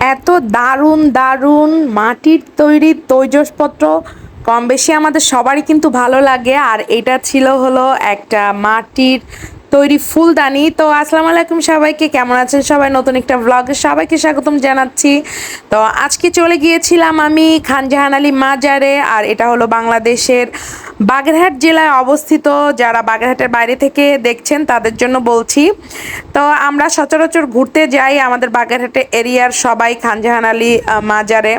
এত দারুণ দারুণ মাটির তৈরি তৈজসপত্র। কম বেশি আমাদের সবারই কিন্তু ভালো লাগে। আর এটা ছিল হলো একটা মাটির তৈরি ফুলদানি। তো আসসালামু আলাইকুম সবাইকে, কেমন আছেন সবাই? নতুন একটা ব্লগে সবাইকে স্বাগতম জানাচ্ছি। তো আজকে চলে গিয়েছিলাম আমি খানজাহান আলী মাজারে, আর এটা হলো বাংলাদেশের বাগেরহাট জেলায় অবস্থিত, যারা বাগেরহাটের বাইরে থেকে দেখছেন তাদের জন্য বলছি। তো আমরা সচরাচর ঘুরতে যাই আমাদের বাগেরহাটে এরিয়ার সবাই, খানজাহান আলী মাজারে।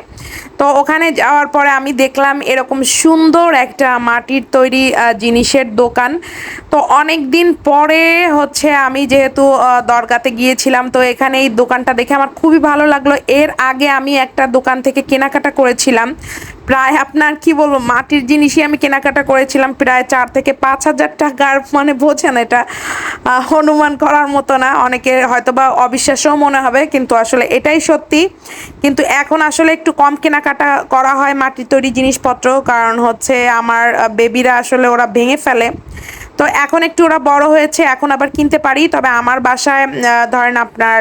তো ওখানে যাওয়ার পরে আমি দেখলাম এরকম সুন্দর একটা মাটির তৈরি জিনিসের দোকান। তো অনেক দিন পরে হচ্ছে আমি যেহেতু দরগাতে গিয়েছিলাম, তো এখানে এই দোকানটা দেখে আমার খুবই ভালো লাগল। এর আগে আমি একটা দোকান থেকে কেনাকাটা করেছিলাম। প্রায় আপনার, কি বলব, মাটির জিনিসই আমি কেনাকাটা করেছিলাম প্রায় চার থেকে পাঁচ হাজার টাকার মানে বোঝেন এটা হনুমান অনুমান করার মতো না। অনেকে হয়তো বা অবিশ্বাসও মনে হবে, কিন্তু আসলে এটাই সত্যি। কিন্তু এখন আসলে একটু কম কেনাকাটা করা হয় মাটির তৈরি জিনিসপত্র, কারণ হচ্ছে আমার বেবিরা আসলে ওরা ভেঙে ফেলে। তো এখন একটু ওরা বড় হয়েছে, এখন আবার কিনতে পারি। তবে আমার বাসায় ধরেন আপনার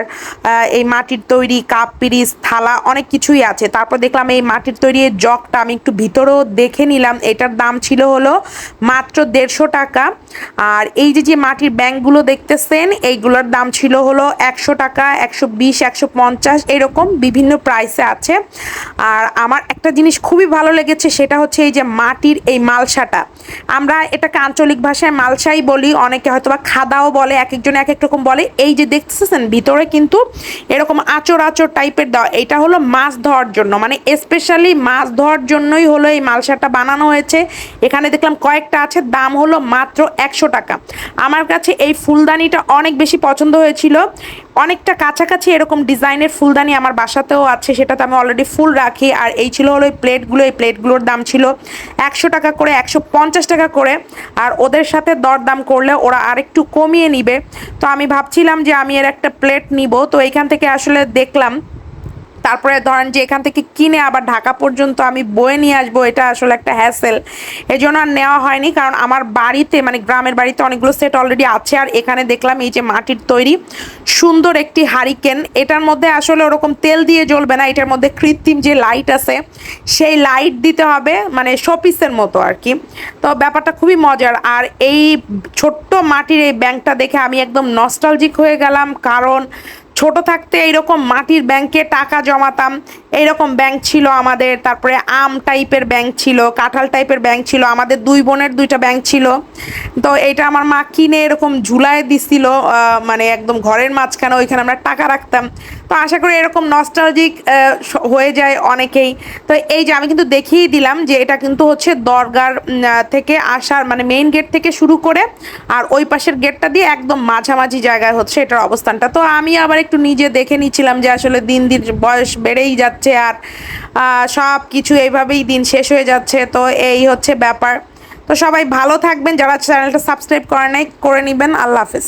এই মাটির তৈরি কাপ, পিরিচ, থালা অনেক কিছুই আছে। তারপর দেখলাম এই মাটির তৈরি জগটা আমি একটু ভিতরেও দেখে নিলাম। এটার দাম ছিল হলো মাত্র দেড়শো টাকা। আর এই যে যে মাটির ব্যাংকগুলো দেখতেছেন, এইগুলোর দাম ছিল হলো একশো টাকা, একশো বিশ, একশো পঞ্চাশ, এরকম বিভিন্ন প্রাইসে আছে। আর আমার একটা জিনিস খুবই ভালো লেগেছে, সেটা হচ্ছে এই যে মাটির এই মালসাটা। আমরা এটাকে আঞ্চলিক ভাষায় মালসাই বলি, অনেকে হয়তো বা খাদাও বলে এক একজন এক এক রকম বলে। এই যে দেখতেছেন, ভিতরে কিন্তু এরকম আচর আচর টাইপের দেওয়া। এটা হলো মাছ ধোয়ার জন্য। মানে স্পেশালি মাছ ধোয়ার জন্যই হলো এই মালসাটা বানানো হয়েছে। এখানে দেখলাম কয়েকটা আছে, দাম হলো মাত্র একশো টাকা। আমার কাছে এই ফুলদানিটা অনেক বেশি পছন্দ হয়েছিল। অনেকটা কাছাকাছি এরকম ডিজাইনের ফুলদানি আমার বাসাতেও আছে, সেটাতে আমি অলরেডি ফুল রাখি। আর এই ছিল হলো এই প্লেটগুলো এই প্লেটগুলোর দাম ছিল একশো টাকা করে, একশো পঞ্চাশ টাকা করে। আর ওদের সাথে দরদাম করলে ওরা আরেকটু কমিয়ে নিবে। তো আমি ভাবছিলাম যে আমি এর একটা প্লেট নিব। তো এখান থেকে আসলে দেখলাম তারপরে ধরেন যে এখান থেকে কিনে আবার ঢাকা পর্যন্ত আমি বয়ে নিয়ে আসব, এটা আসলে একটা হ্যাসেল এই জন্য আর নেওয়া হয়নি, কারণ আমার বাড়িতে মানে গ্রামের বাড়িতে অনেকগুলো সেট অলরেডি আছে। আর এখানে দেখলাম এই যে মাটির তৈরি সুন্দর একটি হারিকেন, এটার মধ্যে আসলে ওরকম তেল দিয়ে জ্বলবে না, এটার মধ্যে কৃত্রিম যে লাইট আছে, সেই লাইট দিতে হবে মানে শোপিসের মতো আর কি। তো ব্যাপারটা খুবই মজার। আর এই ছোট্ট মাটির এই ব্যাংকটা দেখে আমি একদম নস্টালজিক হয়ে গেলাম, কারণ ছোট থাকতে এইরকম মাটির ব্যাংকে টাকা জমাতাম, এইরকম ব্যাংক ছিল আমাদের, তারপরে আম টাইপের ব্যাংক ছিল, কাঁঠাল টাইপের ব্যাংক ছিল, আমাদের দুই বোনের দুইটা ব্যাংক ছিল। তো এটা আমার মা কিনে এরকম ঝুলায় দিছিল মানে একদম ঘরের মাঝখানে ওইখানে আমরা টাকা রাখতাম। তো আশা করি এরকম নস্টালজিক হয়ে যায় অনেকেই। তো এই যে আমি কিন্তু দেখিয়ে দিলাম যে এটা কিন্তু হচ্ছে দরগার থেকে আসার মানে মেইন গেট থেকে শুরু করে, আর ওই পাশের গেটটা দিয়ে একদম মাঝামাঝি জায়গায় হচ্ছে এটার অবস্থানটা। তো আমি আবার একটু নিজে দেখে নিচ্ছিলাম যে আসলে দিন দিন বয়স বেড়েই যাচ্ছে আর সব কিছু এইভাবেই দিন শেষ হয়ে যাচ্ছে। তো এই হচ্ছে ব্যাপার। তো সবাই ভালো থাকবেন। যারা চ্যানেলটা সাবস্ক্রাইব করে নাই, করে নেবেন। আল্লাহ হাফেজ।